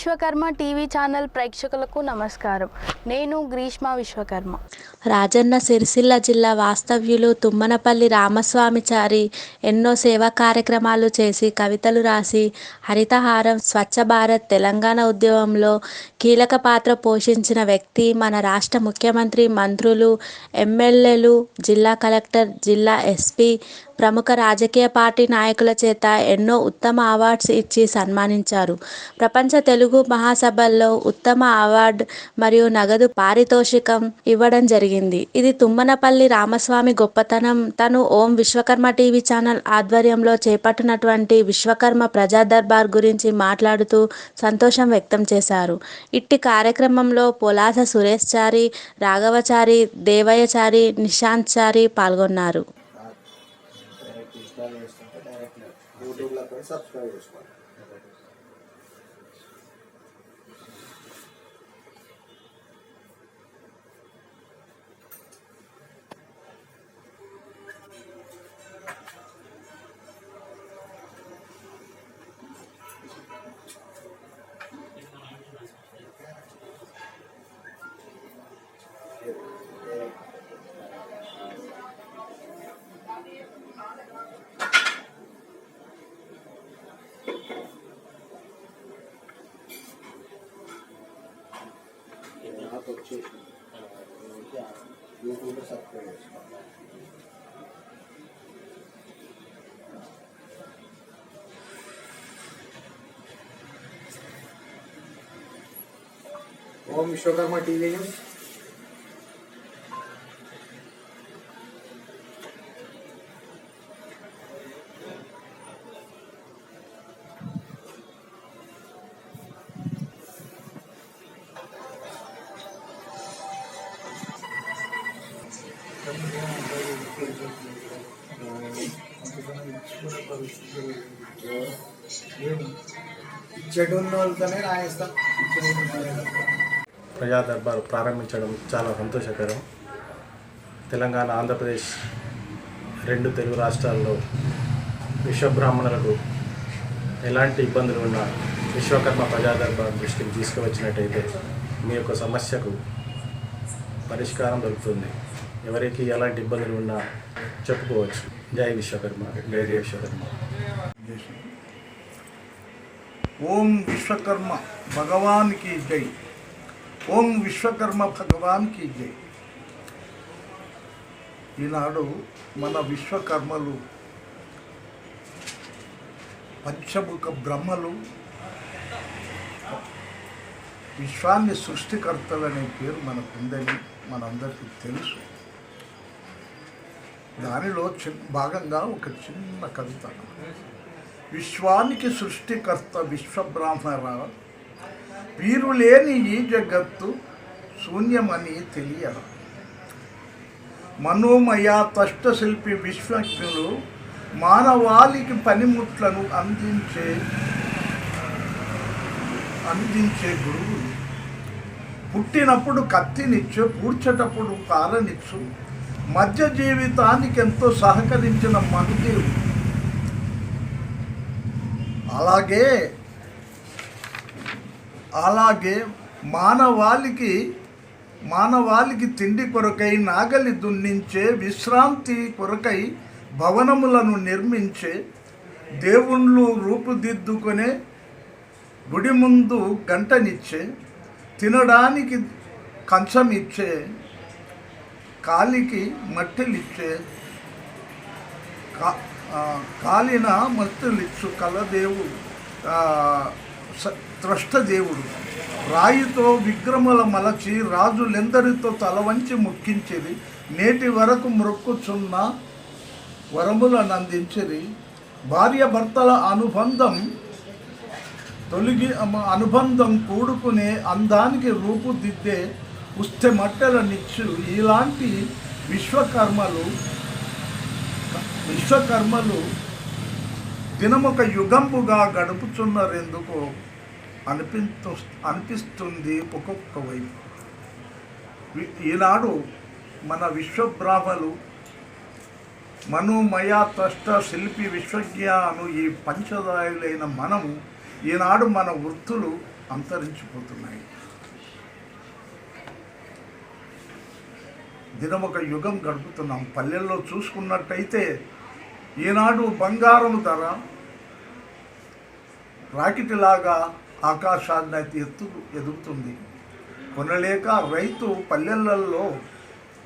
Vishwakarma TV channel ప్రేక్షకులకు నమస్కారం. నేను గ్రీష్మ విశ్వకర్మ. రాజన్న సిరిసిల్ల జిల్లా వాస్తవ్యులు తుమ్మనపల్లి రామస్వామిచారి ఎన్నో సేవా కార్యక్రమాలు చేసి కవితలు రాసి హరితహారం స్వచ్ఛ భారత్ తెలంగాణ ఉద్యమంలో కీలక పాత్ర పోషించిన వ్యక్తి మన రాష్ట్ర ముఖ్యమంత్రి మంత్రులు ఎమ్మెల్యేలు జిల్లా కలెక్టర్ జిల్లా ఎస్పీ ప్రముఖ రాజకీయ పార్టీ నాయకుల చేత ఎన్నో ఉత్తమ అవార్డ్స్ ఇచ్చి సన్మానించారు. ప్రపంచ తెలుగు మహాసభల్లో ఉత్తమ అవార్డు మరియు నగదు పారితోషికం ఇవ్వడం జరిగింది. ఇది తుమ్మనపల్లి రామస్వామి గొప్పతనం. తను ఓం విశ్వకర్మ టీవీ ఛానల్ ఆధ్వర్యంలో చేపట్టినటువంటి విశ్వకర్మ ప్రజా దర్బార్ గురించి మాట్లాడుతూ సంతోషం వ్యక్తం చేశారు. ఇట్టి కార్యక్రమంలో పొలాస సురేష్ చారి రాఘవచారి దేవయ్యచారి నిశాంత్ చారి పాల్గొన్నారు. యూట్యూబ్లో కూడా నాకు వచ్చేసి యూట్యూబ్లో సబ్స్క్రైబ్ చేసుకోవాలి ఓం విశ్వకర్మ టీవీ న్యూస్ చెడు వాళ్ళతోనే రాయిస్తాం ప్రజా దర్బార్ ప్రారంభించడం చాలా సంతోషకరం. తెలంగాణ ఆంధ్రప్రదేశ్ రెండు తెలుగు రాష్ట్రాల్లో విశ్వబ్రాహ్మణులకు ఎలాంటి ఇబ్బందులు ఉన్నా విశ్వకర్మ ప్రజా దర్బార్ దృష్టికి తీసుకువచ్చినట్టయితే మీ యొక్క సమస్యకు పరిష్కారం దొరుకుతుంది. ఎవరికి ఎలాంటి ఇబ్బందులు ఉన్నా చెప్పుకోవచ్చు. జై విశ్వకర్మ జై విశ్వకర్మ. ఓం విశ్వకర్మ భగవాన్కి జై. ఓం విశ్వకర్మ భగవాన్కి జై. ఈనాడు మన విశ్వకర్మలు పంచముఖ బ్రహ్మలు విశ్వాన్ని సృష్టికర్తలనే పేరు మనకుందని మనందరికీ తెలుసు. దానిలో చిన్న భాగంగా ఒక చిన్న కవిత. విశ్వానికి సృష్టికర్త విశ్వబ్రాహ్మణ వీరు లేని ఈ జగత్తు శూన్యమని తెలియ మనోమయ తష్టశిల్పి విశ్వజ్ఞులు మానవాళికి పనిముట్లను అందించే అందించే గురువులు పుట్టినప్పుడు కత్తినిచ్చు పూడ్చేటప్పుడు కారనిచ్చు. మధ్య జీవితానికి ఎంతో సహకరించిన మనుదేవుడు అలాగే అలాగే మానవాళికి మానవాళికి తిండి కొరకై నాగలి దున్నించే విశ్రాంతి కొరకై భవనములను నిర్మించే దేవుళ్ళు రూపుదిద్దుకునే గుడి ముందు గంటనిచ్చే తినడానికి కంచం ఇచ్చే కాలికి మట్టెలిచ్చే కా కాలిన మట్టెలిచ్చు కలదేవుడు ఆ, స- త్రష్టదేవుడు. రాయితో విగ్రహముల మలచి రాజులెందరితో తల వంచి ముక్కించేది నేటి వరకు మొక్కుచున్న వరములను అందించేది భార్య భర్తల అనుబంధం తొలగి అనుబంధం కూడుకునే అందానికి రూపుదిద్దే ఉస్తె మట్టెలనిచ్చు ఇలాంటి విశ్వకర్మలు విశ్వకర్మలు దినమొక యుగంపుగా గడుపుచున్నారెందుకో అనిపించు అనిపిస్తుంది ఒక్కొక్క వైపు. ఈనాడు మన విశ్వబ్రాహ్మలు మనోమయ త్రష్ట శిల్పి విశ్వజ్ఞాను ఈ పంచదాయులైన మనము ఈనాడు మన వృత్తులు అంతరించిపోతున్నాయి. దినమొక యుగం గడుపుతున్నాం. పల్లెల్లో చూసుకున్నట్టయితే ఈనాడు బంగారం ధర రాకెట్లాగా ఆకాశాన్ని అయితే ఎత్తు ఎదుగుతుంది. కొనలేక రైతు పల్లెలలో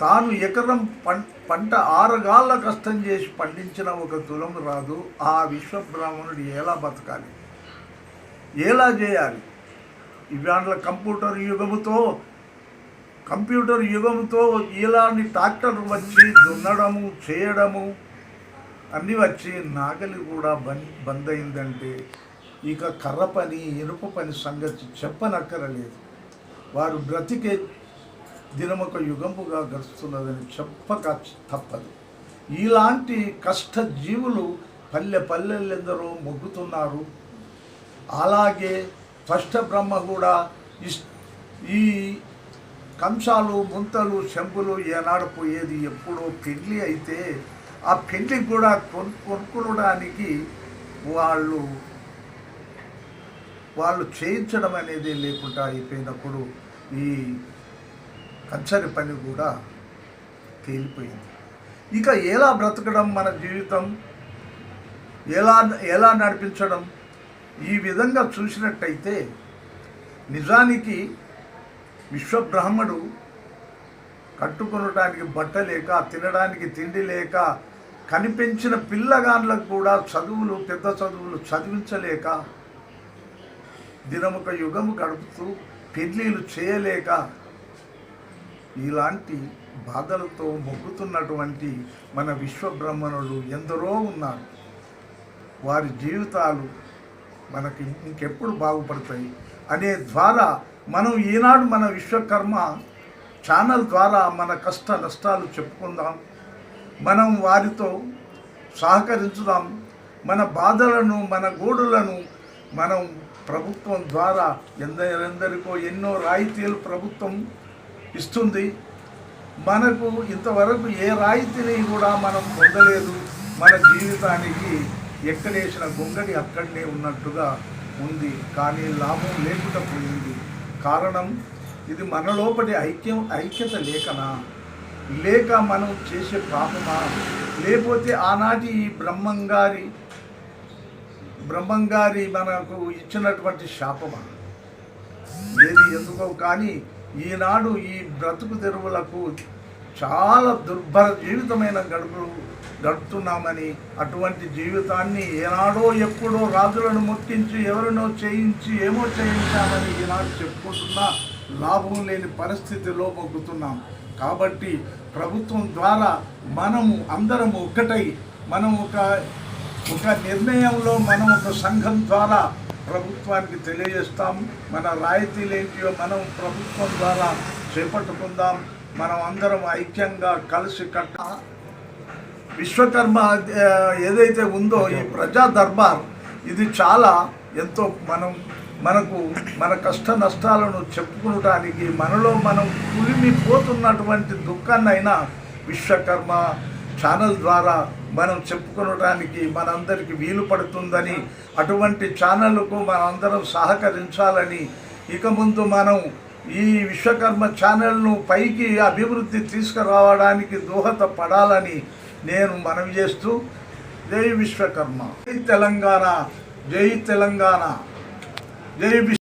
తాను ఎకరం పం పంట ఆరగాళ్ళ కష్టం చేసి పండించిన ఒక తులం రాదు. ఆ విశ్వబ్రాహ్మణుడు ఎలా బతకాలి? ఎలా చేయాలి? ఇవాళ కంప్యూటర్ యుగముతో కంప్యూటర్ యుగంతో ఇలాంటి ట్రాక్టర్ వచ్చి దున్నడము చేయడము అన్నీ వచ్చి నాగలి కూడా బంద్ బంద్ అయిందంటే ఇక కర్ర పని ఇనుప పని సంగతి చెప్పనక్కరలేదు. వారు బ్రతికే దినమొక యుగంపుగా గడుస్తున్నదని చెప్పక తప్పదు. ఇలాంటి కష్ట జీవులు పల్లె పల్లెలెందరో మొగ్గుతున్నారు. అలాగే స్పష్ట బ్రహ్మ కూడా ఇష్ ఈ కంసాలు ముంతలు శంకులు ఏనాడు పోయేది ఎప్పుడో పెళ్ళి అయితే ఆ పెళ్ళి కూడా కొను కొనుక్కోవడానికి వాళ్ళు వాళ్ళు చేయించడం అనేది లేకుండా అయిపోయినప్పుడు ఈ కంచరి పని కూడా తేలిపోయింది. ఇక ఎలా బ్రతకడం మన జీవితం? ఎలా ఎలా నడిపించడం? ఈ విధంగా చూసినట్టయితే నిజానికి విశ్వబ్రహ్మడు కట్టుకొనడానికి బట్ట లేక తినడానికి తిండి లేక కనిపించిన పిల్లగాండ్లకు కూడా చదువులు పెద్ద చదువులు చదివించలేక దినముక యుగము గడుపుతూ పెళ్ళిళ్ళు చేయలేక ఇలాంటి బాధలతో మొగ్గుతున్నటువంటి మన విశ్వబ్రహ్మణులు ఎందరో ఉన్నారు. వారి జీవితాలు మనకి ఇంకెప్పుడు బాగుపడతాయి. అనే ద్వారా మనం ఈనాడు మన విశ్వకర్మ ఛానల్ ద్వారా మన కష్ట నష్టాలు చెప్పుకుందాం. మనం వారితో సహకరించుదాం. మన బాధలను మన గోడులను మనం ప్రభుత్వం ద్వారా ఎందరెందరికో ఎన్నో రాయితీలు ప్రభుత్వం ఇస్తుంది. మనకు ఇంతవరకు ఏ రాయితీని కూడా మనం పొందలేదు. మన జీవితానికి ఎక్కడేసిన గొంగడి అక్కడనే ఉన్నట్టుగా ఉంది. కానీ లాభం లేకుండా పోయింది. కారణం ఇది మనలోపటి ఐక్యం ఐక్యత లేకనా లేక మనం చేసే పాపమా? లేకపోతే ఆనాటి ఈ బ్రహ్మంగారి బ్రహ్మంగారి మనకు ఇచ్చినటువంటి శాపమా? ఏది ఎందుకో కానీ ఈనాడు ఈ బ్రతుకు తెరువులకు చాలా దుర్భర జీవితమైన గడుపులు గడుపుతున్నామని అటువంటి జీవితాన్ని ఏనాడో ఎప్పుడో రాజులను మొక్కించి ఎవరినో చేయించి ఏమో చేయించామని ఈనాడు చెప్పుకుంటున్నా లాభం లేని పరిస్థితిలో మొగ్గుతున్నాం కాబట్టి ప్రభుత్వం ద్వారా మనము అందరము ఒక్కటై మనం ఒక ఒక నిర్ణయంలో మనం ఒక సంఘం ద్వారా ప్రభుత్వానికి తెలియజేస్తాం. మన రాయితీలు ఏంటియో మనం ప్రభుత్వం ద్వారా చేపట్టుకుందాం. మనం అందరం ఐక్యంగా కలిసి కట్ట విశ్వకర్మ ఏదైతే ఉందో ఈ ప్రజా దర్బార్ ఇది చాలా ఎంతో మనం మనకు మన కష్ట నష్టాలను చెప్పుకునడానికి మనలో మనం కులిమిపోతున్నటువంటి దుఃఖాన్నైనా విశ్వకర్మ ఛానల్ ద్వారా మనం చెప్పుకొనడానికి మనందరికీ వీలు పడుతుందని అటువంటి ఛానళ్ళకు మనందరం సహకరించాలని ఇక ముందు మనం ఈ విశ్వకర్మ ఛానల్ను పైకి అభివృద్ధి తీసుకురావడానికి దోహదపడాలని నేను మనవి చేస్తూ జై విశ్వకర్మ. జై తెలంగాణ జై తెలంగాణ జై విశ్వ